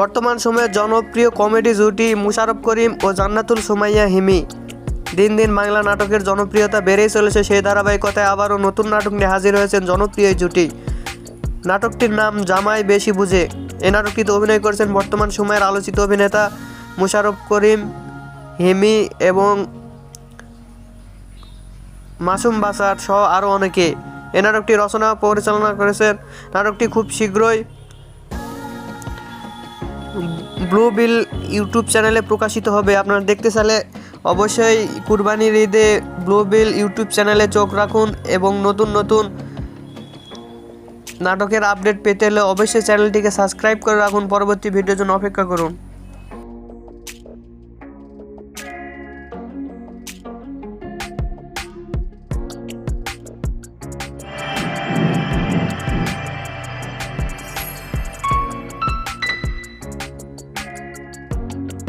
বর্তমান সময়ে জনপ্রিয় কমেডি জুটি মুশারফ করিম ও জান্নাতুল সুমাইয়া হিমি। দিন দিন বাংলা নাটকের জনপ্রিয়তা বেড়েই চলেছে সেই ধারাবাহিকতায় আবারও নতুন নাটক নিয়ে হাজির হয়েছেন জনপ্রিয় জুটি। নাটকটির নাম জামাই বেশি বুঝে। এই নাটকটিতে অভিনয় করেছেন বর্তমান সময়ের আলোচিত অভিনেতা মুশারফ করিম, হিমি এবং মাসুম বাসার সহ আরও অনেকে। এ নাটকটি রচনা পরিচালনা করেছেন। নাটকটি খুব শীঘ্রই ব্লু বিল ইউটিউব চ্যানেলে প্রকাশিত হবে। আপনারা দেখতে চাইলে অবশ্যই কুরবানির ঈদে ব্লু বিল ইউটিউব চ্যানেলে চোখ রাখুন এবং নতুন নতুন নাটকের আপডেট পেতে হলে অবশ্যই চ্যানেলটিকে সাবস্ক্রাইব করে রাখুন। পরবর্তী ভিডিওর জন্য অপেক্ষা করুন।